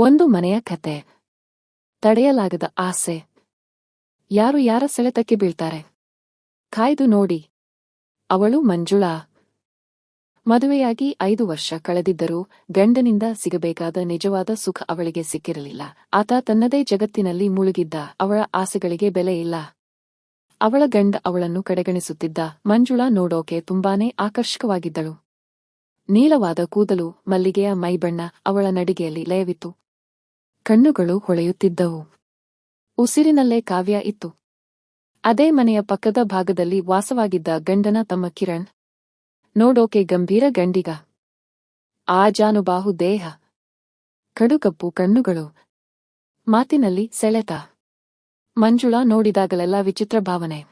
ಒಂದು ಮನೆಯ ಕತೆ. ತಡೆಯಲಾಗದ ಆಸೆ. ಯಾರು ಯಾರ ಸೆಳೆತಕ್ಕೆ ಬೀಳ್ತಾರೆ? ಕಾಯ್ದು ನೋಡಿ. ಅವಳು ಮಂಜುಳಾ. ಮದುವೆಯಾಗಿ ಐದು ವರ್ಷ ಕಳೆದಿದ್ದರೂ ಗಂಡನಿಂದ ಸಿಗಬೇಕಾದ ನಿಜವಾದ ಸುಖ ಅವಳಿಗೆ ಸಿಕ್ಕಿರಲಿಲ್ಲ. ಆತ ತನ್ನದೇ ಜಗತ್ತಿನಲ್ಲಿ ಮುಳುಗಿದ್ದ ಅವಳ ಆಸೆಗಳಿಗೆ ಬೆಲೆ ಇಲ್ಲ. ಅವಳ ಗಂಡ ಅವಳನ್ನು ಕಡೆಗಣಿಸುತ್ತಿದ್ದ ಮಂಜುಳಾ ನೋಡೋಕೆ ತುಂಬಾನೇ ಆಕರ್ಷಕವಾಗಿದ್ದಳು. ನೀಲವಾದ ಕೂದಲು, ಮಲ್ಲಿಗೆಯ ಮೈಬಣ್ಣ ಅವಳ ನಡಿಗೆಯಲ್ಲಿ ಲಯವಿತ್ತು. ಕಣ್ಣುಗಳು ಹೊಳೆಯುತ್ತಿದ್ದವು. ಉಸಿರಿನಲ್ಲೇ ಕಾವ್ಯ ಇತ್ತು. ಅದೇ ಮನೆಯ ಪಕ್ಕದ ಭಾಗದಲ್ಲಿ ವಾಸವಾಗಿದ್ದ ಗಂಡನ ತಮ್ಮ ಕಿರಣ್. ನೋಡೋಕೆ ಗಂಭೀರ ಗಂಡಿಗ. ಆ ಜಾನುಬಾಹು ದೇಹ. ಕಡುಕಪ್ಪು ಕಣ್ಣುಗಳು. ಮಾತಿನಲ್ಲಿ ಸೆಳೆತ. ಮಂಜುಳಾ ನೋಡಿದಾಗಲೆಲ್ಲ ವಿಚಿತ್ರ ಭಾವನೆ.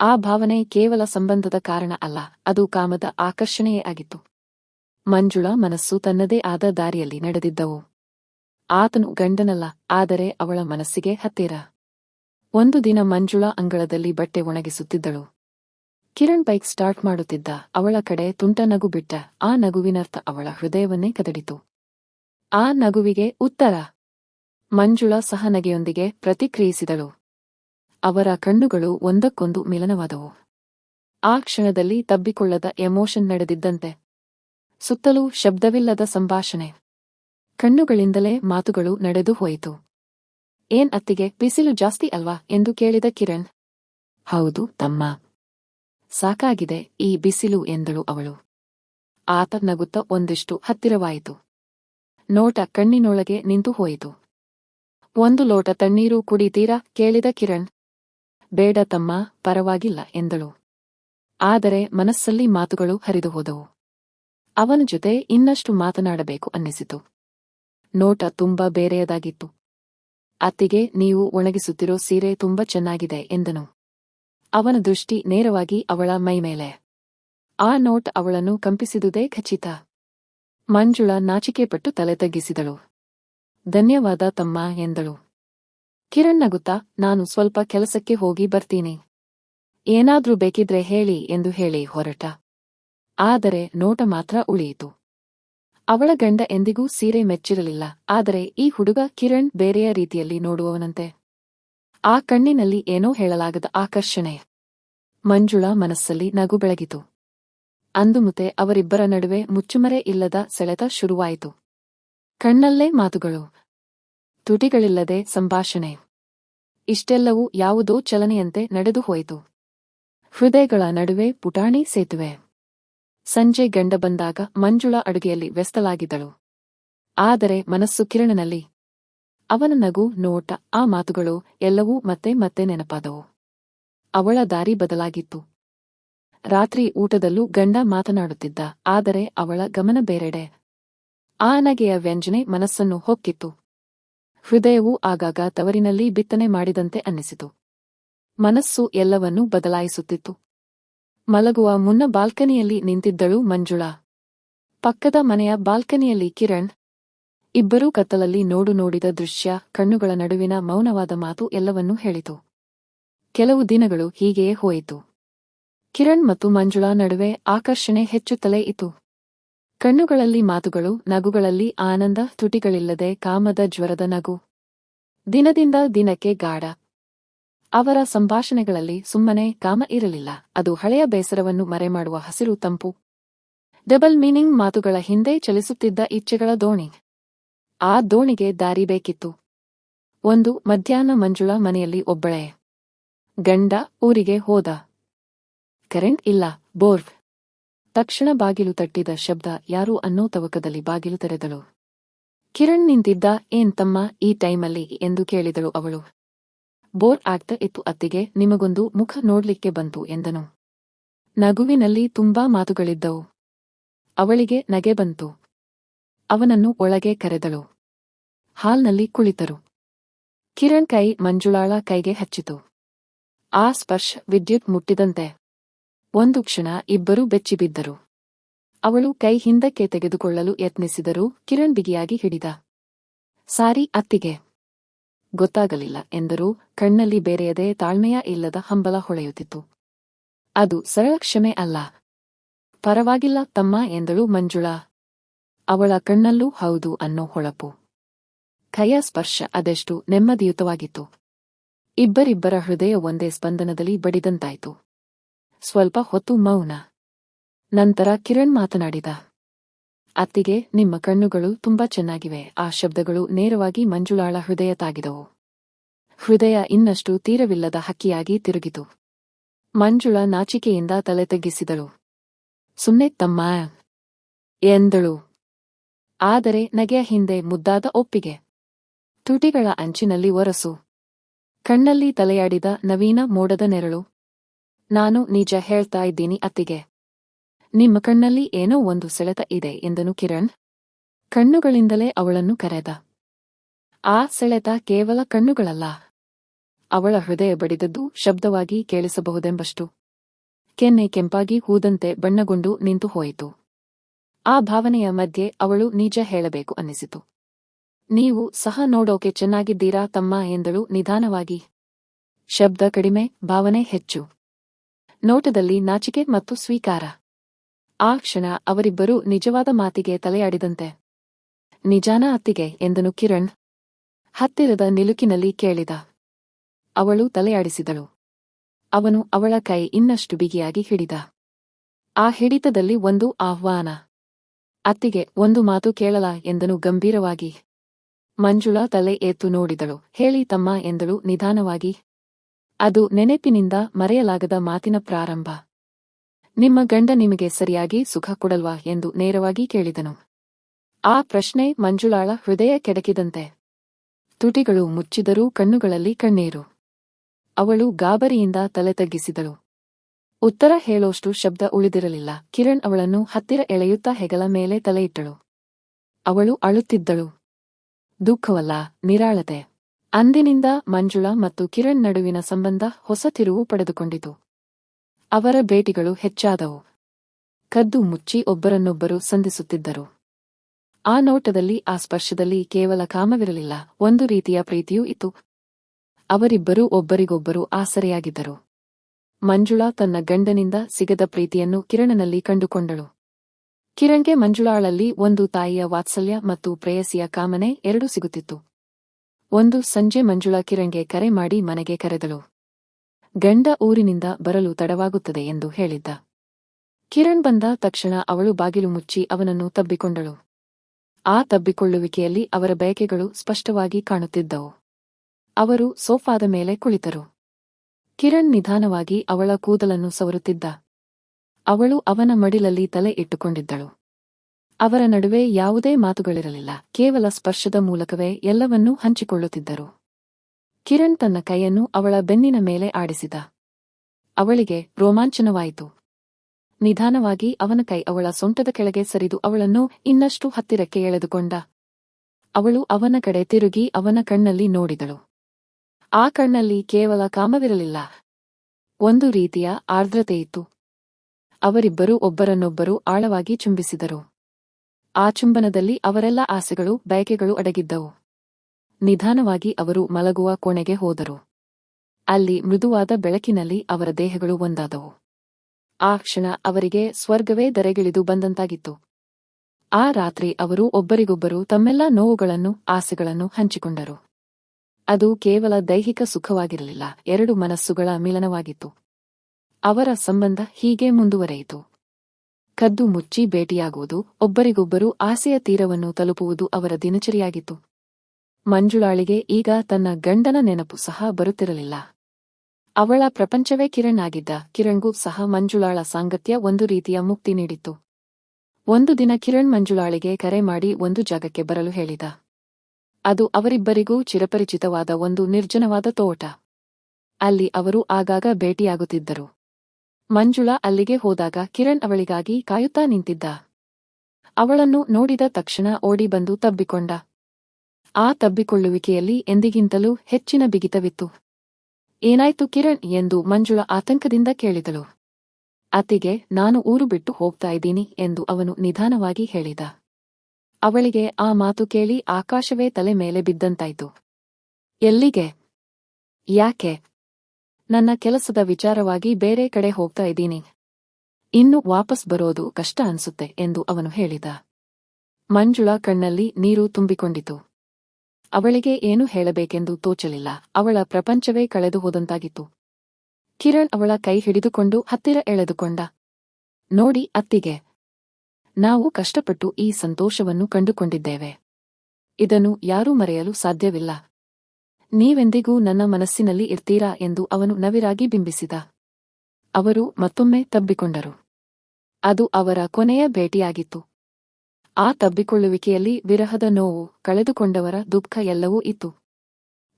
ಆ ಭಾವನೆ ಕೇವಲ ಸಂಬಂಧದ ಕಾರಣ ಅಲ್ಲ, ಅದು ಕಾಮದ ಆಕರ್ಷಣೆಯೇ ಆಗಿತ್ತು. ಮಂಜುಳಾ ಮನಸ್ಸು ತನ್ನದೇ ಆದ ದಾರಿಯಲ್ಲಿ ನಡೆದಿದ್ದವು. ಆತನು ಗಂಡನಲ್ಲ, ಆದರೆ ಅವಳ ಮನಸ್ಸಿಗೆ ಹತ್ತಿರ. ಒಂದು ದಿನ ಮಂಜುಳಾ ಅಂಗಳದಲ್ಲಿ ಬಟ್ಟೆ ಒಣಗಿಸುತ್ತಿದ್ದಳು. ಕಿರಣ್ ಬೈಕ್ ಸ್ಟಾರ್ಟ್ ಮಾಡುತ್ತಿದ್ದ, ಅವಳ ಕಡೆ ತುಂಟ ನಗು ಬಿಟ್ಟ, ಆ ನಗುವಿನರ್ಥ ಅವಳ ಹೃದಯವನ್ನೇ ಕದಡಿತು. ಆ ನಗುವಿಗೆ ಉತ್ತರ. ಮಂಜುಳಾ ಸಹ ನಗೆಯೊಂದಿಗೆ ಪ್ರತಿಕ್ರಿಯಿಸಿದಳು. ಅವರ ಕಣ್ಣುಗಳು ಒಂದಕ್ಕೊಂದು ಮಿಲನವಾದವು. ಆ ಕ್ಷಣದಲ್ಲಿ ತಬ್ಬಿಕೊಳ್ಳದ ಎಮೋಷನ್ ನಡೆದಿದ್ದಂತೆ. ಸುತ್ತಲೂ ಶಬ್ದವಿಲ್ಲದ ಸಂಭಾಷಣೆ. ಕಣ್ಣುಗಳಿಂದಲೇ ಮಾತುಗಳು ನಡೆದು ಹೋಯಿತು. ಏನ್ ಅತ್ತಿಗೆ, ಬಿಸಿಲು ಜಾಸ್ತಿ ಅಲ್ವಾ ಎಂದು ಕೇಳಿದ ಕಿರಣ್. ಹೌದು, ತಮ್ಮ. ಸಾಕಾಗಿದೆ ಈ ಬಿಸಿಲು ಎಂದಳು ಅವಳು. ಆತ ನಗುತ್ತ ಒಂದಿಷ್ಟು ಹತ್ತಿರವಾಯಿತು. ನೋಟ ಕಣ್ಣಿನೊಳಗೆ ನಿಂತು ಹೋಯಿತು. ಒಂದು ಲೋಟ ತಣ್ಣೀರು ಕುಡಿತೀರಾ ಕೇಳಿದ ಕಿರಣ್. ಬೇಡ ತಮ್ಮ, ಪರವಾಗಿಲ್ಲ ಎಂದಳು. ಆದರೆ ಮನಸ್ಸಲ್ಲಿ ಮಾತುಗಳು ಹರಿದು ಹೋದವು. ಅವನ ಜೊತೆ ಇನ್ನಷ್ಟು ಮಾತನಾಡಬೇಕು ಅನ್ನಿಸಿತು. ನೋಟ ತುಂಬಾ ಬೇರೆಯದಾಗಿತ್ತು. ಅತ್ತಿಗೆ, ನೀವು ಒಣಗಿಸುತ್ತಿರೋ ಸೀರೆ ತುಂಬಾ ಚೆನ್ನಾಗಿದೆ ಎಂದನು. ಅವನ ದೃಷ್ಟಿ ನೇರವಾಗಿ ಅವಳ ಮೈಮೇಲೆ ಆ ನೋಟ್ ಅವಳನ್ನು ಕಂಪಿಸಿದುದೇ ಖಚಿತ. ಮಂಜುಳ ನಾಚಿಕೆಪಟ್ಟು ತಲೆ ತಗ್ಗಿಸಿದಳು. ಧನ್ಯವಾದ ತಮ್ಮ ಎಂದಳು. ಕಿರಣ್ ನಗುತ್ತಾ, ನಾನು ಸ್ವಲ್ಪ ಕೆಲಸಕ್ಕೆ ಹೋಗಿ ಬರ್ತೀನಿ. ಏನಾದ್ರೂ ಬೇಕಿದ್ರೆ ಹೇಳಿ ಎಂದು ಹೇಳಿ ಹೊರಟ. ಆದರೆ ನೋಟ ಮಾತ್ರ ಉಳಿಯಿತು. ಅವಳ ಗಂಡ ಎಂದಿಗೂ ಸೀರೆ ಮೆಚ್ಚಿರಲಿಲ್ಲ, ಆದರೆ ಈ ಹುಡುಗ ಕಿರಣ್ ಬೇರೆಯ ರೀತಿಯಲ್ಲಿ ನೋಡುವವನಂತೆ. ಆ ಕಣ್ಣಿನಲ್ಲಿ ಏನೋ ಹೇಳಲಾಗದ ಆಕರ್ಷಣೆ. ಮಂಜುಳ ಮನಸ್ಸಲ್ಲಿ ನಗು ಬೆಳಗಿತು. ಅಂದುಮುತೆ ಅವರಿಬ್ಬರ ನಡುವೆ ಮುಚ್ಚುಮರೆ ಇಲ್ಲದ ಸೆಳೆತ ಶುರುವಾಯಿತು. ಕಣ್ಣಲ್ಲೇ ಮಾತುಗಳು. ತುಟಿಗಳಿಲ್ಲದೆ ಸಂಭಾಷಣೆ. ಇಷ್ಟೆಲ್ಲವೂ ಯಾವುದೋ ಚಲನೆಯಂತೆ ನಡೆದು ಹೋಯಿತು. ಹೃದಯಗಳ ನಡುವೆ ಪುಟಾಣಿ ಸೇತುವೆ. ಸಂಜೆ ಗಂಡ ಬಂದಾಗ ಮಂಜುಳಾ ಅಡುಗೆಯಲ್ಲಿ ವ್ಯಸ್ತಲಾಗಿದ್ದಳು ಆದರೆ ಮನಸ್ಸು ಕಿರಣನಲ್ಲಿ. ಅವನ ನಗು, ನೋಟ, ಆ ಮಾತುಗಳು ಎಲ್ಲವೂ ಮತ್ತೆ ಮತ್ತೆ ನೆನಪಾದವು. ಅವಳ ದಾರಿ ಬದಲಾಗಿತ್ತು. ರಾತ್ರಿ ಊಟದಲ್ಲೂ ಗಂಡ ಮಾತನಾಡುತ್ತಿದ್ದ, ಆದರೆ ಅವಳ ಗಮನ ಬೇರೆಡೆ. ಆ ವ್ಯಂಜನೆ ಮನಸ್ಸನ್ನು ಹೊಕ್ಕಿತ್ತು. ಹೃದಯವು ಆಗಾಗ ತವರಿನಲ್ಲಿ ಬಿತ್ತನೆ ಮಾಡಿದಂತೆ ಅನ್ನಿಸಿತು. ಮನಸ್ಸು ಎಲ್ಲವನ್ನೂ ಬದಲಾಯಿಸುತ್ತಿತ್ತು. ಮಲಗುವ ಮುನ್ನ ಬಾಲ್ಕನಿಯಲ್ಲಿ ನಿಂತಿದ್ದಳು ಮಂಜುಳಾ. ಪಕ್ಕದ ಮನೆಯ ಬಾಲ್ಕನಿಯಲ್ಲಿ ಕಿರಣ್. ಇಬ್ಬರೂ ಕತ್ತಲಲ್ಲಿ ನೋಡು ನೋಡಿದ ದೃಶ್ಯ, ಕಣ್ಣುಗಳ ನಡುವಿನ ಮೌನವಾದ ಮಾತು ಎಲ್ಲವನ್ನೂ ಹೇಳಿತು. ಕೆಲವು ದಿನಗಳು ಹೀಗೆಯೇ ಹೋಯಿತು. ಕಿರಣ್ ಮತ್ತು ಮಂಜುಳಾ ನಡುವೆ ಆಕರ್ಷಣೆ ಹೆಚ್ಚುತ್ತಲೇ ಇತ್ತು. ಕಣ್ಣುಗಳಲ್ಲಿ ಮಾತುಗಳು, ನಗುಗಳಲ್ಲಿ ಆನಂದ, ತುಟಿಗಳಿಲ್ಲದೆ ಕಾಮದ ಜ್ವರದ ನಗು. ದಿನದಿಂದ ದಿನಕ್ಕೆ ಗಾಢ. ಅವರ ಸಂಭಾಷಣೆಗಳಲ್ಲಿ ಸುಮ್ಮನೆ ಕಾಮ ಇರಲಿಲ್ಲ. ಅದು ಹಳೆಯ ಬೇಸರವನ್ನು ಮರೆಮಾಡುವ ಹಸಿರು ತಂಪು. ಡಬಲ್ ಮೀನಿಂಗ್ ಮಾತುಗಳ ಹಿಂದೆ ಚಲಿಸುತ್ತಿದ್ದ ಇಚ್ಛೆಗಳ ದೋಣಿ. ಆ ದೋಣಿಗೆ ದಾರಿ ಬೇಕಿತ್ತು. ಒಂದು ಮಧ್ಯಾಹ್ನ ಮಂಜುಳ ಮನೆಯಲ್ಲಿ ಒಬ್ಬಳೇ. ಗಂಡ ಊರಿಗೆ ಹೋದ. ಕರೆಂಟ್ ಇಲ್ಲ ಬೋರ್ವ್ ತಕ್ಷಣ ಬಾಗಿಲು ತಟ್ಟಿದ ಶಬ್ದ ಯಾರು ಅನ್ನೋ ತವಕದಲ್ಲಿ ಬಾಗಿಲು ತೆರೆದಳು. ಕಿರಣ್ ನಿಂತಿದ್ದ, ಏನ್ ತಮ್ಮ ಈ ಟೈಮಲ್ಲಿ? ಎಂದು ಕೇಳಿದಳು ಅವಳು. ಬೋರ್ ಆಗ್ತಾ ಇತ್ತು ಅತ್ತಿಗೆ, ನಿಮಗೊಂದು ಮುಖ ನೋಡ್ಲಿಕ್ಕೆ ಬಂತು ಎಂದನು. ನಗುವಿನಲ್ಲಿ ತುಂಬಾ ಮಾತುಗಳಿದ್ದವು. ಅವಳಿಗೆ ನಗೆ ಬಂತು. ಅವನನ್ನು ಒಳಗೆ ಕರೆದಳು. ಹಾಲ್ನಲ್ಲಿ ಕುಳಿತರು. ಕಿರಣ್ ಕೈ ಮಂಜುಳಾಳ ಕೈಗೆ ಹಚ್ಚಿತು. ಆ ಸ್ಪರ್ಶ ವಿದ್ಯುತ್ ಮುಟ್ಟಿದಂತೆ. ಒಂದು ಕ್ಷಣ ಇಬ್ಬರೂ ಬೆಚ್ಚಿಬಿದ್ದರು ಅವಳು ಕೈ ಹಿಂದಕ್ಕೆ ತೆಗೆದುಕೊಳ್ಳಲು ಯತ್ನಿಸಿದರೂ ಕಿರಣ್ ಬಿಗಿಯಾಗಿ ಹಿಡಿದ. ಸಾರಿ ಅತ್ತಿಗೆ. ಗೊತ್ತಾಗಲಿಲ್ಲ ಎಂದರೂ ಕಣ್ಣಲ್ಲಿ ಬೇರೆಯದೇ ತಾಳ್ಮೆಯ ಇಲ್ಲದ ಹಂಬಲ ಹೊಳೆಯುತ್ತಿತ್ತು. ಅದು ಸರಳ ಕ್ಷಮೆ ಅಲ್ಲ. ಪರವಾಗಿಲ್ಲ ತಮ್ಮ ಎಂದಳು ಮಂಜುಳಾ. ಅವಳ ಕಣ್ಣಲ್ಲೂ ಹೌದು ಅನ್ನೋ ಹೊಳಪು. ಕೈಯ ಸ್ಪರ್ಶ ಅದೆಷ್ಟು ನೆಮ್ಮದಿಯುತವಾಗಿತ್ತು. ಇಬ್ಬರಿಬ್ಬರ ಹೃದಯ ಒಂದೇ ಸ್ಪಂದನದಲ್ಲಿ ಬಡಿದಂತಾಯಿತು. ಸ್ವಲ್ಪ ಹೊತ್ತು ಮೌನ. ನಂತರ ಕಿರಣ್ ಮಾತನಾಡಿದ. ಅತ್ತಿಗೆ, ನಿಮ್ಮ ಕಣ್ಣುಗಳು ತುಂಬಾ ಚೆನ್ನಾಗಿವೆ. ಆ ಶಬ್ದಗಳು ನೇರವಾಗಿ ಮಂಜುಳಾಳ ಹೃದಯ ತಾಗಿದವು ಹೃದಯ ಇನ್ನಷ್ಟು ತೀರವಿಲ್ಲದ ಹಕ್ಕಿಯಾಗಿ ತಿರುಗಿತು. ಮಂಜುಳ ನಾಚಿಕೆಯಿಂದ ತಲೆ ತಗ್ಗಿಸಿದಳು ಸುಮ್ಮನೆ ತಮ್ಮ ಎಂದಳು. ಆದರೆ ನಗೆಯ ಹಿಂದೆ ಮುದ್ದಾದ ಒಪ್ಪಿಗೆ. ತುಟಿಗಳ ಅಂಚಿನಲ್ಲಿ ಒರಸು. ಕಣ್ಣಲ್ಲಿ ತಲೆಯಾಡಿದ ನವೀನ ಮೋಡದ ನೆರಳು. ನಾನು ನಿಜ ಹೇಳ್ತಾ ಇದ್ದೀನಿ ಅತ್ತಿಗೆ. ನಿಮ್ಮ ಕಣ್ಣಲ್ಲಿ ಏನೋ ಒಂದು ಸೆಳೆತ ಇದೆ ಎಂದನು ಕಿರಣ್. ಕಣ್ಣುಗಳಿಂದಲೇ ಅವಳನ್ನು ಕರೆದ. ಆ ಸೆಳೆತ ಕೇವಲ ಕಣ್ಣುಗಳಲ್ಲ. ಅವಳ ಹೃದಯ ಬಡಿದದ್ದು ಶಬ್ದವಾಗಿ ಕೇಳಿಸಬಹುದೆಂಬಷ್ಟು. ಕೆನ್ನೆ ಕೆಂಪಾಗಿ ಹೂದಂತೆ ಬಣ್ಣಗೊಂಡು ನಿಂತು ಹೋಯಿತು. ಆ ಭಾವನೆಯ ಮಧ್ಯೆ ಅವಳು ನಿಜ ಹೇಳಬೇಕು ಅನ್ನಿಸಿತು. ನೀವು ಸಹ ನೋಡೋಕೆ ಚೆನ್ನಾಗಿದ್ದೀರಾ ತಮ್ಮ ಎಂದಳು ನಿಧಾನವಾಗಿ. ಶಬ್ದ ಕಡಿಮೆ, ಭಾವನೆ ಹೆಚ್ಚು. ನೋಟದಲ್ಲಿ ನಾಚಿಕೆ ಮತ್ತು ಸ್ವೀಕಾರ. ಆ ಕ್ಷಣ ಅವರಿಬ್ಬರೂ ನಿಜವಾದ ಮಾತಿಗೆ ತಲೆಯಾಡಿದಂತೆ. ನಿಜಾನ ಅತ್ತಿಗೆ ಎಂದನು ಕಿರಣ್ ಹತ್ತಿರದ ನಿಲುಕಿನಲ್ಲಿ ಕೇಳಿದ. ಅವಳು ತಲೆಯಾಡಿಸಿದಳು. ಅವನು ಅವಳ ಕೈ ಇನ್ನಷ್ಟು ಬಿಗಿಯಾಗಿ ಹಿಡಿದ. ಆ ಹಿಡಿತದಲ್ಲಿ ಒಂದು ಆಹ್ವಾನ. ಅತ್ತಿಗೆ ಒಂದು ಮಾತು ಕೇಳಲ ಎಂದನು ಗಂಭೀರವಾಗಿ. ಮಂಜುಳಾ ತಲೆ ಏತ್ತು ನೋಡಿದಳು. ಹೇಳಿ ತಮ್ಮ ಎಂದಳು ನಿಧಾನವಾಗಿ. ಅದು ನೆನಪಿನಿಂದ ಮರೆಯಲಾಗದ ಮಾತಿನ ಪ್ರಾರಂಭ. ನಿಮ್ಮ ಗಂಡ ನಿಮಗೆ ಸರಿಯಾಗಿ ಸುಖ ಕೊಡಲ್ವಾ ಎಂದು ನೇರವಾಗಿ ಕೇಳಿದನು. ಆ ಪ್ರಶ್ನೆ ಮಂಜುಳಾಳ ಹೃದಯ ಕೆಡಕಿದಂತೆ. ತುಟಿಗಳು ಮುಚ್ಚಿದರೂ ಕಣ್ಣುಗಳಲ್ಲಿ ಕಣ್ಣೀರು. ಅವಳು ಗಾಬರಿಯಿಂದ ತಲೆ ತಗ್ಗಿಸಿದಳು. ಉತ್ತರ ಹೇಳೋಷ್ಟು ಶಬ್ದ ಉಳಿದಿರಲಿಲ್ಲ. ಕಿರಣ್ ಅವಳನ್ನು ಹತ್ತಿರ ಎಳೆಯುತ್ತಾ ಹೆಗಲ ಮೇಲೆ ತಲೆಯಿಟ್ಟಳು ಅವಳು ಅಳುತ್ತಿದ್ದಳು. ದುಃಖವಲ್ಲ, ನಿರಾಳತೆ. ಅಂದಿನಿಂದ ಮಂಜುಳಾ ಮತ್ತು ಕಿರಣ್ ನಡುವಿನ ಸಂಬಂಧ ಹೊಸ ತಿರುವು ಪಡೆದುಕೊಂಡಿತು. ಅವರ ಭೇಟಿಗಳು ಹೆಚ್ಚಾದವು. ಕದ್ದು ಮುಚ್ಚಿ ಒಬ್ಬರನ್ನೊಬ್ಬರು ಸಂಧಿಸುತ್ತಿದ್ದರು. ಆ ನೋಟದಲ್ಲಿ, ಆ ಸ್ಪರ್ಶದಲ್ಲಿ ಕೇವಲ ಕಾಮವಿರಲಿಲ್ಲ, ಒಂದು ರೀತಿಯ ಪ್ರೀತಿಯೂ ಇತ್ತು. ಅವರಿಬ್ಬರೂ ಒಬ್ಬರಿಗೊಬ್ಬರು ಆಸರೆಯಾಗಿದ್ದರು. ಮಂಜುಳಾ ತನ್ನ ಗಂಡನಿಂದ ಸಿಗದ ಪ್ರೀತಿಯನ್ನು ಕಿರಣನಲ್ಲಿ ಕಂಡುಕೊಂಡಳು. ಕಿರಣ್ಗೆ ಮಂಜುಳಾಳಲ್ಲಿ ಒಂದು ತಾಯಿಯ ವಾತ್ಸಲ್ಯ ಮತ್ತು ಪ್ರೇಯಸಿಯ ಕಾಮನೆ ಎರಡೂ ಸಿಗುತ್ತಿತ್ತು. ಒಂದು ಸಂಜೆ ಮಂಜುಳಾ ಕಿರಣ್ಗೆ ಕರೆ ಮಾಡಿ ಮನೆಗೆ ಕರೆದಳು. ಗಂಡ ಊರಿನಿಂದ ಬರಲು ತಡವಾಗುತ್ತದೆ ಎಂದು ಹೇಳಿದ್ದ. ಕಿರಣ್ ಬಂದ ತಕ್ಷಣ ಅವಳು ಬಾಗಿಲು ಮುಚ್ಚಿ ಅವನನ್ನು ತಬ್ಬಿಕೊಂಡಳು. ಆ ತಬ್ಬಿಕೊಳ್ಳುವಿಕೆಯಲ್ಲಿ ಅವರ ಬಯಕೆಗಳು ಸ್ಪಷ್ಟವಾಗಿ ಕಾಣುತ್ತಿದ್ದವು. ಅವರು ಸೋಫಾದ ಮೇಲೆ ಕುಳಿತರು. ಕಿರಣ್ ನಿಧಾನವಾಗಿ ಅವಳ ಕೂದಲನ್ನು ಸವರುತ್ತಿದ್ದ. ಅವಳು ಅವನ ಮಡಿಲಲ್ಲಿ ತಲೆ ಇಟ್ಟುಕೊಂಡಿದ್ದಳು. ಅವರ ನಡುವೆ ಯಾವುದೇ ಮಾತುಗಳಿರಲಿಲ್ಲ, ಕೇವಲ ಸ್ಪರ್ಶದ ಮೂಲಕವೇ ಎಲ್ಲವನ್ನೂ ಹಂಚಿಕೊಳ್ಳುತ್ತಿದ್ದರು. ಕಿರಣ್ ತನ್ನ ಕೈಯನ್ನು ಅವಳ ಬೆನ್ನಿನ ಮೇಲೆ ಆಡಿಸಿದ. ಅವಳಿಗೆ ರೋಮಾಂಚನವಾಯಿತು. ನಿಧಾನವಾಗಿ ಅವನ ಕೈ ಅವಳ ಸೊಂಟದ ಕೆಳಗೆ ಸರಿದು ಅವಳನ್ನು ಇನ್ನಷ್ಟು ಹತ್ತಿರಕ್ಕೆ ಎಳೆದುಕೊಂಡ. ಅವಳು ಅವನ ಕಡೆ ತಿರುಗಿ ಅವನ ಕಣ್ಣಲ್ಲಿ ನೋಡಿದಳು. ಆ ಕಣ್ಣಲ್ಲಿ ಕೇವಲ ಕಾಮವಿರಲಿಲ್ಲ. ಒಂದು ರೀತಿಯ ಆರ್ದ್ರತೆಯಿತ್ತು. ಅವರಿಬ್ಬರೂ ಒಬ್ಬರನ್ನೊಬ್ಬರು ಆಳವಾಗಿ ಚುಂಬಿಸಿದರು. ಆ ಚುಂಬನದಲ್ಲಿ ಅವರೆಲ್ಲ ಆಸೆಗಳು, ಬಯಕೆಗಳು ಅಡಗಿದ್ದವು. ನಿಧಾನವಾಗಿ ಅವರು ಮಲಗುವ ಕೋಣೆಗೆ ಹೋದರು. ಅಲ್ಲಿ ಮೃದುವಾದ ಬೆಳಕಿನಲ್ಲಿ ಅವರ ದೇಹಗಳು ಒಂದಾದವು. ಆ ಕ್ಷಣ ಅವರಿಗೆ ಸ್ವರ್ಗವೇ ದರೆಗಿಳಿದು ಬಂದಂತಾಗಿತ್ತು. ಆ ರಾತ್ರಿ ಅವರು ಒಬ್ಬರಿಗೊಬ್ಬರು ತಮ್ಮೆಲ್ಲ ನೋವುಗಳನ್ನು, ಆಸೆಗಳನ್ನು ಹಂಚಿಕೊಂಡರು. ಅದು ಕೇವಲ ದೈಹಿಕ ಸುಖವಾಗಿರಲಿಲ್ಲ, ಎರಡು ಮನಸ್ಸುಗಳ ಮಿಲನವಾಗಿತ್ತು. ಅವರ ಸಂಬಂಧ ಹೀಗೆ ಮುಂದುವರೆಯಿತು. ಕದ್ದು ಮುಚ್ಚಿ ಭೇಟಿಯಾಗುವುದು, ಒಬ್ಬರಿಗೊಬ್ಬರು ಆಸೆಯ ತೀರವನ್ನು ತಲುಪುವುದು ಅವರ ದಿನಚರಿಯಾಗಿತ್ತು. ಮಂಜುಳಾಳಿಗೆ ಈಗ ತನ್ನ ಗಂಡನ ನೆನಪು ಸಹ ಬರುತ್ತಿರಲಿಲ್ಲ. ಅವಳ ಪ್ರಪಂಚವೇ ಕಿರಣ್ ಆಗಿದ್ದ ಕಿರಣ್ಗೂ ಸಹ ಮಂಜುಳಾಳ ಸಾಂಗತ್ಯ ಒಂದು ರೀತಿಯ ಮುಕ್ತಿ ನೀಡಿತ್ತು. ಒಂದು ದಿನ ಕಿರಣ್ ಮಂಜುಳಾಳಿಗೆ ಕರೆ ಮಾಡಿ ಒಂದು ಜಾಗಕ್ಕೆ ಬರಲು ಹೇಳಿದ. ಅದು ಅವರಿಬ್ಬರಿಗೂ ಚಿರಪರಿಚಿತವಾದ ಒಂದು ನಿರ್ಜನವಾದ ತೋಟ. ಅಲ್ಲಿ ಅವರು ಆಗಾಗ ಭೇಟಿಯಾಗುತ್ತಿದ್ದರು. ಮಂಜುಳಾ ಅಲ್ಲಿಗೆ ಹೋದಾಗ ಕಿರಣ್ ಅವಳಿಗಾಗಿ ಕಾಯುತ್ತಾ ನಿಂತಿದ್ದ. ಅವಳನ್ನು ನೋಡಿದ ತಕ್ಷಣ ಓಡಿ ಬಂದು ತಬ್ಬಿಕೊಂಡ. ಆ ತಬ್ಬಿಕೊಳ್ಳುವಿಕೆಯಲ್ಲಿ ಎಂದಿಗಿಂತಲೂ ಹೆಚ್ಚಿನ ಬಿಗಿತವಿತ್ತು. ಏನಾಯ್ತು ಕಿರಣ್ ಎಂದು ಮಂಜುಳ ಆತಂಕದಿಂದ ಕೇಳಿದಳು. ಅತ್ತಿಗೆ, ನಾನು ಊರು ಬಿಟ್ಟು ಹೋಗ್ತಾ ಇದ್ದೀನಿ ಎಂದು ಅವನು ನಿಧಾನವಾಗಿ ಹೇಳಿದ. ಅವಳಿಗೆ ಆ ಮಾತು ಕೇಳಿ ಆಕಾಶವೇ ತಲೆ ಮೇಲೆ ಬಿದ್ದಂತಾಯ್ತು. ಎಲ್ಲಿಗೆ? ಯಾಕೆ? ನನ್ನ ಕೆಲಸದ ವಿಚಾರವಾಗಿ ಬೇರೆ ಕಡೆ ಹೋಗ್ತಾ ಇದ್ದೀನಿ. ಇನ್ನು ವಾಪಸ್ ಬರೋದು ಕಷ್ಟ ಅನ್ಸುತ್ತೆ ಎಂದು ಅವನು ಹೇಳಿದ. ಮಂಜುಳ ಕಣ್ಣಲ್ಲಿ ನೀರು ತುಂಬಿಕೊಂಡಿತು. ಅವಳಿಗೆ ಏನು ಹೇಳಬೇಕೆಂದು ತೋಚಲಿಲ್ಲ. ಅವಳ ಪ್ರಪಂಚವೇ ಕಳೆದು ಹೋದಂತಾಗಿತ್ತು. ಕಿರಣ್ ಅವಳ ಕೈ ಹಿಡಿದುಕೊಂಡು ಹತ್ತಿರ ಎಳೆದುಕೊಂಡ. ನೋಡಿ ಅತ್ತಿಗೆ. ನಾವು ಕಷ್ಟಪಟ್ಟು ಈ ಸಂತೋಷವನ್ನು ಕಂಡುಕೊಂಡಿದ್ದೇವೆ. ಇದನ್ನು ಯಾರೂ ಮರೆಯಲು ಸಾಧ್ಯವಿಲ್ಲ. ನೀವೆಂದಿಗೂ ನನ್ನ ಮನಸ್ಸಿನಲ್ಲಿ ಇರ್ತೀರಾ ಎಂದು ಅವನು ನವಿರಾಗಿ ಬಿಂಬಿಸಿದ. ಅವರು ಮತ್ತೊಮ್ಮೆ ತಬ್ಬಿಕೊಂಡರು. ಅದು ಅವರ ಕೊನೆಯ ಭೇಟಿಯಾಗಿತ್ತು. ಆ ತಬ್ಬಿಕೊಳ್ಳುವಿಕೆಯಲ್ಲಿ ವಿರಹದ ನೋವು ಕಳೆದುಕೊಂಡವರ ದುಃಖ ಎಲ್ಲವೂ ಇತ್ತು.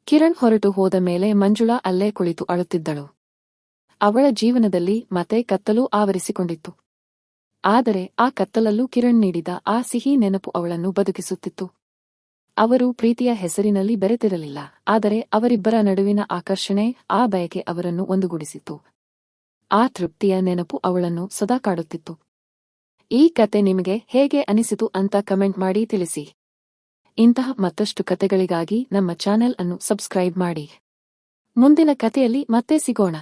ಕಿರಣ್ ಹೊರಟು ಹೋದ ಮೇಲೆ ಮಂಜುಳಾ ಅಲ್ಲೇ ಕುಳಿತು ಅಳುತ್ತಿದ್ದಳು. ಅವಳ ಜೀವನದಲ್ಲಿ ಮತ್ತೆ ಕತ್ತಲು ಆವರಿಸಿಕೊಂಡಿತ್ತು. ಆದರೆ ಆ ಕತ್ತಲಲ್ಲೂ ಕಿರಣ್ ನೀಡಿದ ಆ ಸಿಹಿ ನೆನಪು ಅವಳನ್ನು ಬದುಕಿಸುತ್ತಿತ್ತು. ಅವರು ಪ್ರೀತಿಯ ಹೆಸರಿನಲ್ಲಿ ಬೆರೆತಿರಲಿಲ್ಲ, ಆದರೆ ಅವರಿಬ್ಬರ ನಡುವಿನ ಆಕರ್ಷಣೆ ಆ ಬಯಕೆ ಅವರನ್ನು ಒಂದುಗೂಡಿಸಿತು ಆ ತೃಪ್ತಿಯ ನೆನಪು ಅವಳನ್ನು ಸದಾ ಕಾಡುತ್ತಿತ್ತು. ಈ ಕತೆ ನಿಮಗೆ ಹೇಗೆ ಅನಿಸಿತು ಅಂತ ಕಮೆಂಟ್ ಮಾಡಿ ತಿಳಿಸಿ. ಇಂತಹ ಮತ್ತಷ್ಟು ಕತೆಗಳಿಗಾಗಿ ನಮ್ಮ ಚಾನೆಲ್ ಅನ್ನು ಸಬ್ಸ್ಕ್ರೈಬ್ ಮಾಡಿ. ಮುಂದಿನ ಕತೆಯಲ್ಲಿ ಮತ್ತೆ ಸಿಗೋಣ.